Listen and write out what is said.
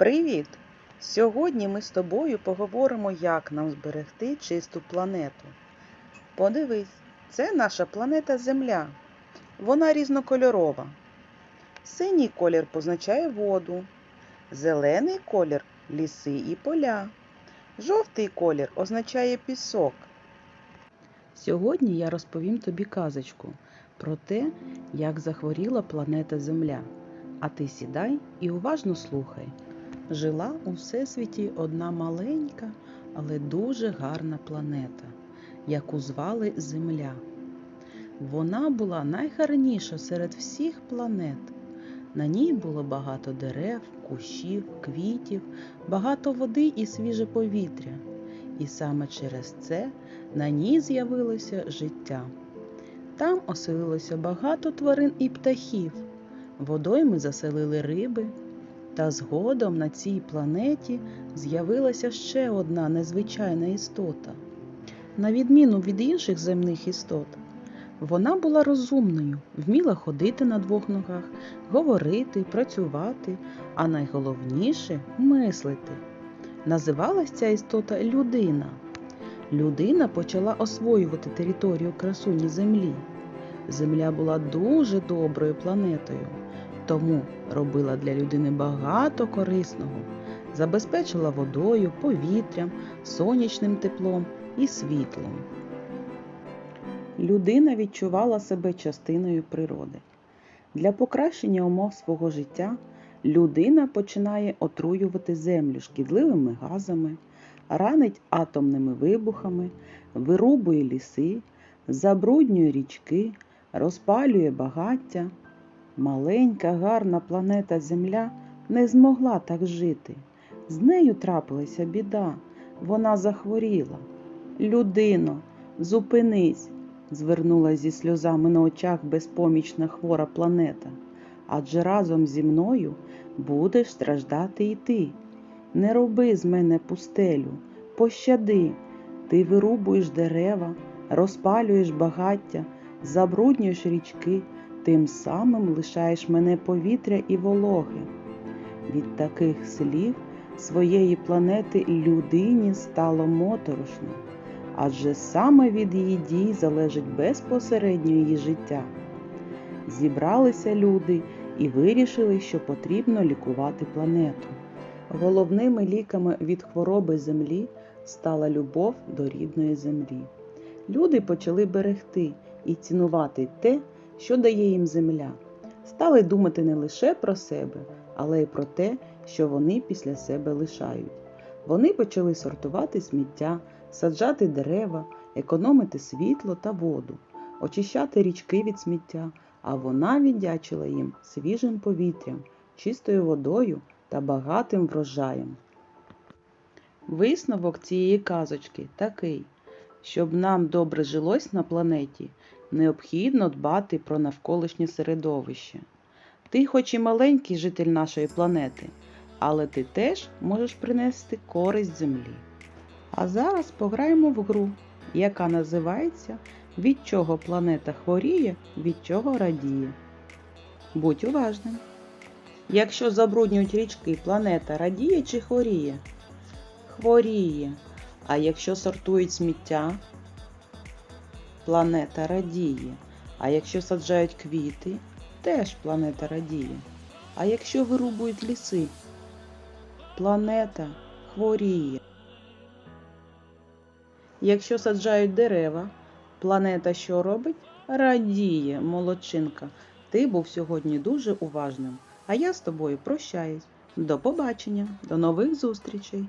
Привіт! Сьогодні ми з тобою поговоримо, як нам зберегти чисту планету. Подивись, це наша планета Земля. Вона різнокольорова. Синій колір позначає воду, зелений колір ліси і поля. Жовтий колір означає пісок. Сьогодні я розповім тобі казочку про те, як захворіла планета Земля. А ти сідай і уважно слухай. Жила у всесвіті одна маленька, але дуже гарна планета, яку звали Земля. Вона була найгарніша серед всіх планет. На ній було багато дерев, кущів, квітів, багато води і свіже повітря. І саме через це на ній з'явилося життя. Там оселилося багато тварин і птахів. Водойми заселили риби, та згодом на цій планеті з'явилася ще одна незвичайна істота. На відміну від інших земних істот, вона була розумною, вміла ходити на двох ногах, говорити, працювати, а найголовніше мислити. Називалась ця істота людина. Людина почала освоювати територію красуні Землі. Земля була дуже доброю планетою, тому робила для людини багато корисного, забезпечила водою, повітрям, сонячним теплом і світлом. Людина відчувала себе частиною природи. Для покращення умов свого життя людина починає отруювати землю шкідливими газами, ранить атомними вибухами, вирубує ліси, забруднює річки, розпалює багаття. Маленька гарна планета Земля не змогла так жити. З нею трапилася біда. Вона захворіла. Людино, зупинись, звернула зі сльозами на очах безпомічна хвора планета. Адже разом зі мною будеш страждати і ти. Не роби з мене пустелю, пощади, ти вирубуєш дерева, розпалюєш багаття, забруднюєш річки, тим самим лишаєш мене повітря і вологи. Від таких слів своєї планети людині стало моторошно, адже саме від її дій залежить безпосередньо її життя. Зібралися люди і вирішили, що потрібно лікувати планету. Головними ліками від хвороби землі стала любов до рідної землі. Люди почали берегти і цінувати те, що дає їм земля. Стали думати не лише про себе, але й про те, що вони після себе лишають. Вони почали сортувати сміття, саджати дерева, економити світло та воду, очищати річки від сміття, а вона віддячила їм свіжим повітрям, чистою водою та багатим врожаєм. Висновок цієї казочки такий, щоб нам добре жилось на планеті, необхідно дбати про навколишнє середовище. Ти, хоч і маленький житель нашої планети, але ти теж можеш принести користь землі. А зараз пограємо в гру, яка називається Від чого планета хворіє, від чого радіє. Будь уважним. Якщо забруднюють річки, планета радіє чи хворіє? Хворіє. А якщо сортують сміття, планета радіє. А якщо саджають квіти, теж планета радіє. А якщо вирубують ліси, планета хворіє. Якщо саджають дерева, планета що робить? Радіє, молодчинка. Ти був сьогодні дуже уважним. А я з тобою прощаюсь. До побачення, до нових зустрічей!